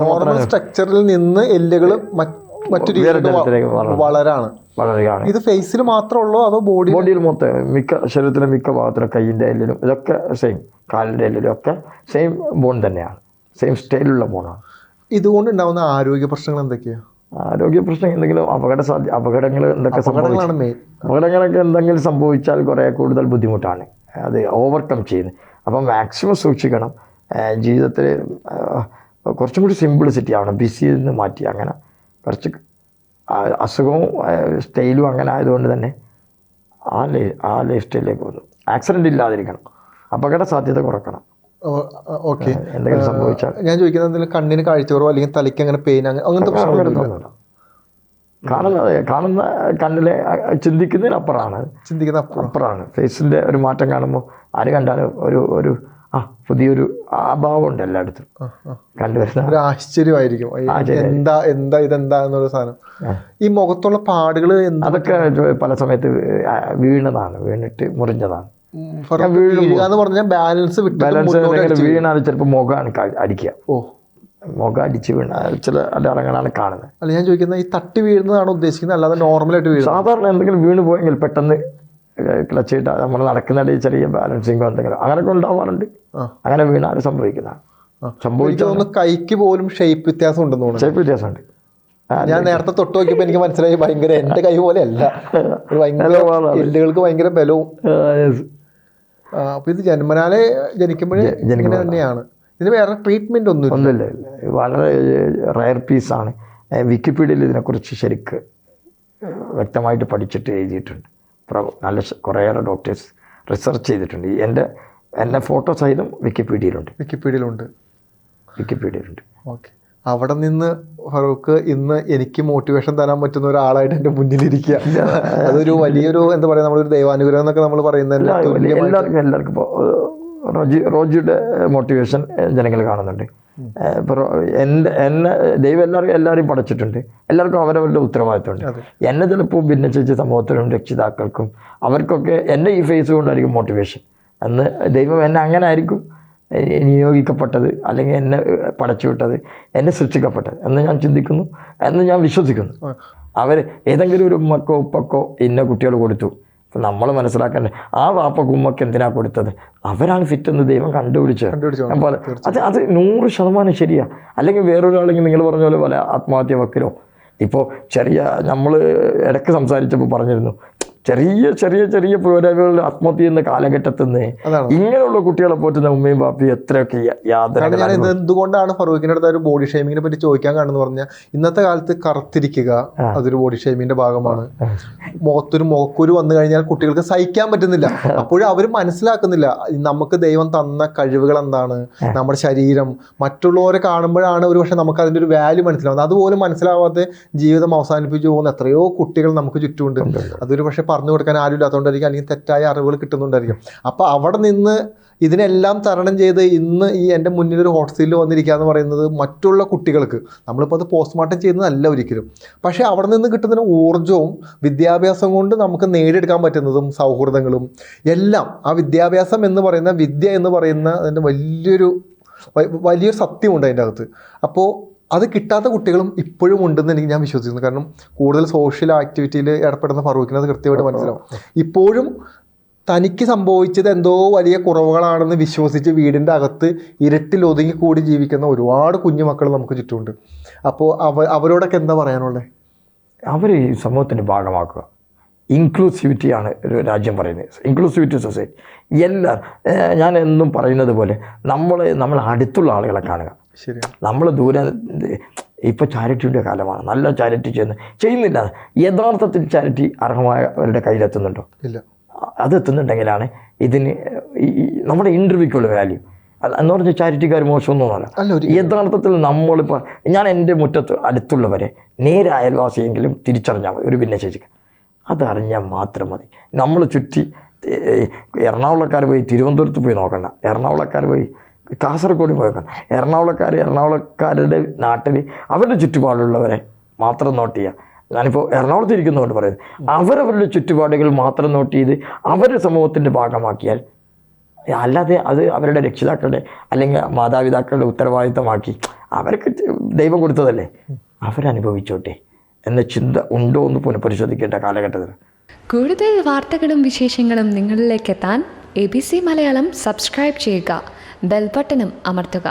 Normal സ്ട്രക്ചറിൽ നിന്ന് എല്ലുകൾ മറ്റൊരു വളരാണ്. വളരുകയാണ്. ഇത് ഫേസിൽ മാത്രമേ ഉള്ളൂ അതോ ബോഡി ബോഡിയിൽ മൊത്തം മിക്ക ശരീരത്തിലെ മിക്ക ഭാഗത്തിലും കൈയിന്റെ എല്ലിലും ഇതൊക്കെ സെയിം കാലിന്റെ എല്ലിലും ഒക്കെ സെയിം ബോൺ തന്നെയാണ്. സെയിം സ്റ്റൈലുള്ള ബോണാണ് ഇതുകൊണ്ട് ഉണ്ടാകുന്ന ആരോഗ്യ പ്രശ്നങ്ങൾ എന്തൊക്കെയാണ് ആരോഗ്യ പ്രശ്നം എന്തെങ്കിലും അപകട സാധ്യ അപകടങ്ങൾ എന്തൊക്കെ സംഭവിച്ചാണ് അപകടങ്ങളൊക്കെ എന്തെങ്കിലും സംഭവിച്ചാൽ കുറേ കൂടുതൽ ബുദ്ധിമുട്ടാണ്. അത് ഓവർകം ചെയ്യുന്നത്. അപ്പം മാക്സിമം സൂക്ഷിക്കണം. ജീവിതത്തിൽ കുറച്ചും കൂടി സിംപ്ലിസിറ്റി ആവണം ബിസിയിൽ നിന്ന് മാറ്റി അങ്ങനെ. കുറച്ച് അസുഖവും സ്റ്റൈലും അങ്ങനെ ആയതുകൊണ്ട് തന്നെ ആ ലൈ ആ ലൈഫ് സ്റ്റൈലിലേക്ക് പോകുന്നു. ആക്സിഡന്റ് ഇല്ലാതിരിക്കണം. അപകട സാധ്യത കുറക്കണം. ഓക്കെ. എന്തെങ്കിലും സംഭവിച്ചാൽ. ഞാൻ ചോദിക്കുന്നത് എന്തെങ്കിലും കണ്ണിന് കാഴ്ചക്കുറവോ അല്ലെങ്കിൽ തലയ്ക്ക് അങ്ങനെ പെയിൻ അങ്ങനത്തെ പ്രശ്നങ്ങളൊന്നും അങ്ങനത്തൊന്നുമില്ല കാണുന്ന കാണുന്ന കണ്ണിലെ ചിന്തിക്കുന്നതിനപ്പുറമാണ്. ചിന്തിക്കുന്ന അപ്പുറം അപ്പുറമാണ് ഫേസിന്റെ ഒരു മാറ്റം കാണുമ്പോൾ ആര് കണ്ടാലും ഒരു ഒരു ആ പുതിയൊരു അഭാവം ഉണ്ട് എല്ലായിടത്തും. കണ്ടുവരുന്ന ഒരു ആശ്ചര്യമായിരിക്കും. എന്താ എന്താ ഇതെന്താ എന്നൊരു സാധനം. ഈ മുഖത്തുള്ള പാടുകൾ അതൊക്കെ പല സമയത്ത് വീണതാണ് വീണിട്ട് മുറിഞ്ഞതാണ്. ബാലൻസ് ബാലൻസ് വീണാൽ ചിലപ്പോൾ മുഖമാണ് അടിക്കുക. ഓ. മുഖം അടിച്ച് വീണ ചില അടയാളങ്ങളാണ് കാണുന്നത്. അല്ല ഞാൻ ചോദിക്കുന്നത് ഈ തട്ടി വീഴുന്നതാണ് ഉദ്ദേശിക്കുന്നത്? അല്ലാതെ നോർമലായിട്ട് വീഴുന്നത്? സാധാരണ എന്തെങ്കിലും വീണ് പോയെങ്കിൽ പെട്ടെന്ന് ക്ലച്ച് ചെയ്താൽ നമ്മൾ നടക്കുന്നിടയിൽ ചെറിയ ബാലൻസിങ് എന്തെങ്കിലും അങ്ങനെയൊക്കെ ഉണ്ടാവാറുണ്ട്. അങ്ങനെ വീണാൽ സംഭവിക്കുന്നതാണ്. സംഭവിച്ച കൈക്ക് പോലും ഷേപ്പ് വ്യത്യാസം ഉണ്ടെന്ന് ഷേപ്പ് വ്യത്യാസമുണ്ട്. ഞാൻ നേരത്തെ തൊട്ട് നോക്കിയപ്പോൾ എനിക്ക് മനസ്സിലായി ഭയങ്കര എന്റെ കൈ പോലെ അല്ല ഒരു ഭയങ്കര എല്ലുകൾക്ക് ഭയങ്കര ബലവും. അപ്പോൾ അപ്പൊ ഇത് ജന്മനാലെ ജനിക്കുമ്പോഴേ ഇങ്ങനെ. തന്നെയാണ്. ഇതിന് വേറെ ട്രീറ്റ്മെന്റ് ഒന്നും ഒന്നുമില്ല. വളരെ റയർ പീസാണ് വിക്കിപീഡിയയിൽ ഇതിനെക്കുറിച്ച് ശരിക്ക് വ്യക്തമായിട്ട് പഠിച്ചിട്ട് എഴുതിയിട്ടുണ്ട്. നല്ല കുറേയേറെ ഡോക്ടേഴ്സ് റിസർച്ച് ചെയ്തിട്ടുണ്ട്. ഈ എന്റെ എന്റെ ഫോട്ടോ സഹിതം വിക്കിപീഡിയയിലുണ്ട് വിക്കിപീഡിയയിലുണ്ട് വിക്കിപീഡിയയിലുണ്ട് ഓക്കെ അവിടെ നിന്ന് ഫറൂഖ് ഇന്ന് എനിക്ക് മോട്ടിവേഷൻ തരാൻ പറ്റുന്ന ഒരാളായിട്ട് എന്റെ മുന്നിലിരിക്കുക അതൊരു വലിയൊരു എന്താ പറയുക നമ്മളൊരു ദൈവാനുഗ്രഹം എന്നൊക്കെ നമ്മൾ പറയുന്നത് എല്ലാവർക്കും എല്ലാവർക്കും ഇപ്പോൾ റോജി റോജിയുടെ മോട്ടിവേഷൻ ജനങ്ങൾ കാണുന്നുണ്ട്. ഇപ്പോൾ എന്റെ എന്നെ ദൈവം എല്ലാവർക്കും എല്ലാവരെയും പഠിച്ചിട്ടുണ്ട്. എല്ലാവർക്കും അവരവരുടെ ഉത്തരവാദിത്തമുണ്ട്. എന്നെ ചിലപ്പോൾ ഭിന്നശേഷി സമൂഹത്തിനും രക്ഷിതാക്കൾക്കും അവർക്കൊക്കെ എന്റെ ഈ ഫേസ് കൊണ്ടായിരിക്കും മോട്ടിവേഷൻ അന്ന് ദൈവം എന്നെ അങ്ങനെ ആയിരിക്കും നിയോഗിക്കപ്പെട്ടത് അല്ലെങ്കിൽ എന്നെ പടച്ചു വിട്ടത് എന്നെ സൃഷ്ടിക്കപ്പെട്ടത് എന്ന് ഞാൻ ചിന്തിക്കുന്നു എന്ന് ഞാൻ വിശ്വസിക്കുന്നു. അവർ ഏതെങ്കിലും ഒരു ഉമ്മക്കോ ഉപ്പക്കോ ഇന്ന കുട്ടികൾ കൊടുത്തു നമ്മൾ മനസ്സിലാക്കണ്ടേ ആ വാപ്പ ഉമ്മക്ക് എന്തിനാ കൊടുത്തത്? അവരാണ് ഫിറ്റ് എന്ന് ദൈവം കണ്ടുപിടിച്ചത്. കണ്ടുപിടിച്ചോ അത് അത് നൂറ് ശതമാനം ശരിയാ. അല്ലെങ്കിൽ വേറൊരാളെങ്കിൽ നിങ്ങൾ പറഞ്ഞ പോലെ പല ആത്മഹത്യ വക്കിലോ? ഇപ്പോൾ ചെറിയ നമ്മൾ ഇടയ്ക്ക് സംസാരിച്ചപ്പോൾ പറഞ്ഞിരുന്നു ചെറിയ ചെറിയ ചെറിയ പോരായ്മകളുടെ ആത്മഹത്യ ചെയ്യുന്ന കാലഘട്ടത്തിൽ നിന്ന് ഇങ്ങനെയുള്ള കുട്ടികളെ പോറ്റുന്ന ഉമ്മയും പാപ്പയും എത്രയൊക്കെ യാതൊരു എന്തുകൊണ്ടാണ് ഫറൂഖിന്റെ അടുത്ത് ഒരു ബോഡി ഷേമിങ്ങിനെ പറ്റി ചോദിക്കാൻ കാണുന്നു പറഞ്ഞാൽ ഇന്നത്തെ കാലത്ത് കറുത്തിരിക്കുക അതൊരു ബോഡി ഷേമിങ്ങിന്റെ ഭാഗമാണ്. മുഖത്തൊരു മുഖക്കുരു വന്നു കഴിഞ്ഞാൽ കുട്ടികൾക്ക് സഹിക്കാൻ പറ്റുന്നില്ല. അപ്പോഴും അവർ മനസ്സിലാക്കുന്നില്ല നമുക്ക് ദൈവം തന്ന കഴിവുകൾ എന്താണ് നമ്മുടെ ശരീരം. മറ്റുള്ളവരെ കാണുമ്പോഴാണ് ഒരു പക്ഷെ നമുക്ക് അതിന്റെ ഒരു വാല്യൂ മനസ്സിലാവുന്നത്. അതുപോലും മനസ്സിലാവാതെ ജീവിതം അവസാനിപ്പിച്ചു പോകുന്ന എത്രയോ കുട്ടികൾ നമുക്ക് ചുറ്റുമുണ്ട്. അതൊരു പക്ഷെ പറഞ്ഞു കൊടുക്കാൻ ആരും ഇല്ലാത്തതുകൊണ്ടായിരിക്കും അല്ലെങ്കിൽ തെറ്റായ അറിവുകൾ കിട്ടുന്നുണ്ടായിരിക്കും. അപ്പോൾ അവിടെ നിന്ന് ഇതിനെല്ലാം തരണം ചെയ്ത് ഇന്ന് ഈ എന്റെ മുന്നിൽ ഒരു ഹോസ്റ്റലിൽ വന്നിരിക്കുക എന്ന് പറയുന്നത് മറ്റുള്ള കുട്ടികൾക്ക്. നമ്മളിപ്പോൾ അത് പോസ്റ്റ്മോർട്ടം ചെയ്യുന്നതല്ല ഒരിക്കലും. പക്ഷേ അവിടെ നിന്ന് കിട്ടുന്ന ഊർജവും വിദ്യാഭ്യാസം കൊണ്ട് നമുക്ക് നേടിയെടുക്കാൻ പറ്റുന്നതും സൗഹൃദങ്ങളും എല്ലാം ആ വിദ്യാഭ്യാസം എന്ന് പറയുന്ന വിദ്യ എന്ന് പറയുന്ന അതിന്റെ വലിയൊരു വലിയൊരു സത്യമുണ്ട് അതിന്റെ അകത്ത്. അപ്പോൾ അത് കിട്ടാത്ത കുട്ടികളും ഇപ്പോഴും ഉണ്ടെന്ന് എനിക്ക് ഞാൻ വിശ്വസിക്കുന്നു. കാരണം കൂടുതൽ സോഷ്യൽ ആക്ടിവിറ്റിയിൽ ഏർപ്പെടുന്ന ഫറൂഖിന് അത് കൃത്യമായിട്ട് മനസ്സിലാവും. ഇപ്പോഴും തനിക്ക് സംഭവിച്ചത് എന്തോ വലിയ കുറവുകളാണെന്ന് വിശ്വസിച്ച് വീടിന്റെ അകത്ത് ഇരുട്ടിൽ ഒതുങ്ങി കൂടി ജീവിക്കുന്ന ഒരുപാട് കുഞ്ഞു മക്കൾ നമുക്ക് ചുറ്റുമുണ്ട്. അപ്പോൾ അവ അവരോടൊക്കെ എന്താ പറയാനുള്ളത് അവർ ഈ സമൂഹത്തിന്റെ ഭാഗമാക്കുക. ഇൻക്ലൂസിവിറ്റിയാണ് ഒരു രാജ്യം പറയുന്നത്. ഇൻക്ലൂസിവിറ്റി സൊസൈറ്റി എല്ലാ ഞാൻ എന്നും പറയുന്നത് പോലെ നമ്മൾ നമ്മൾ അടുത്തുള്ള ആളുകളെ കാണുക. നമ്മൾ ദൂരെ ഇപ്പോൾ ചാരിറ്റിയുടെ കാലമാണ്. നല്ല ചാരിറ്റി ചെയ്യുന്നു ചെയ്യുന്നില്ല. യഥാർത്ഥത്തിൽ ചാരിറ്റി അർഹമായവരുടെ കയ്യിലെത്തുന്നുണ്ടോ? ഇല്ല. അത് എത്തുന്നുണ്ടെങ്കിലാണ് ഇതിന് നമ്മുടെ ഇന്റർവ്യൂക്കുള്ള വാല്യൂ എന്ന് പറഞ്ഞാൽ ചാരിറ്റിക്കാർ മോശമൊന്നുമല്ല. യഥാർത്ഥത്തിൽ നമ്മളിപ്പോൾ ഞാൻ എന്റെ മുറ്റത്ത് അടുത്തുള്ളവരെ നേരെ അയൽവാസിയെങ്കിലും തിരിച്ചറിഞ്ഞാൽ മതി. ഒരു ഭിന്നശേഷിക്ക്. അതറിഞ്ഞാൽ മാത്രം മതി. നമ്മൾ ചുറ്റി എറണാകുളക്കാർ പോയി തിരുവനന്തപുരത്ത് പോയി നോക്കണ്ട. എറണാകുളക്കാർ പോയി കാസർഗോഡ് പോയി നോക്കണം എറണാകുളക്കാർ എറണാകുളക്കാരുടെ നാട്ടിൽ അവരുടെ ചുറ്റുപാടുള്ളവരെ മാത്രം നോട്ട് ചെയ്യുക ഞാനിപ്പോൾ എറണാകുളത്ത് ഇരിക്കുന്നതുകൊണ്ട് പറയുന്നത് അവരവരുടെ ചുറ്റുപാടുകൾ മാത്രം നോട്ട് ചെയ്ത് അവരുടെ സമൂഹത്തിന്റെ ഭാഗമാക്കിയാൽ അല്ലാതെ അത് അവരുടെ രക്ഷിതാക്കളുടെ അല്ലെങ്കിൽ മാതാപിതാക്കളുടെ ഉത്തരവാദിത്തമാക്കി അവർക്ക് ദൈവം കൊടുത്തതല്ലേ? അവരനുഭവിച്ചോട്ടെ എന്ന ചിന്ത ഉണ്ടോ എന്ന് പുനഃപരിശോധിക്കേണ്ട കാലഘട്ടത്തിൽ കൂടുതൽ വാർത്തകളും വിശേഷങ്ങളും നിങ്ങളിലേക്ക് എത്താൻ A B C Malayalam subscribe ചെയ്യുക. ബെൽബട്ടനും അമർത്തുക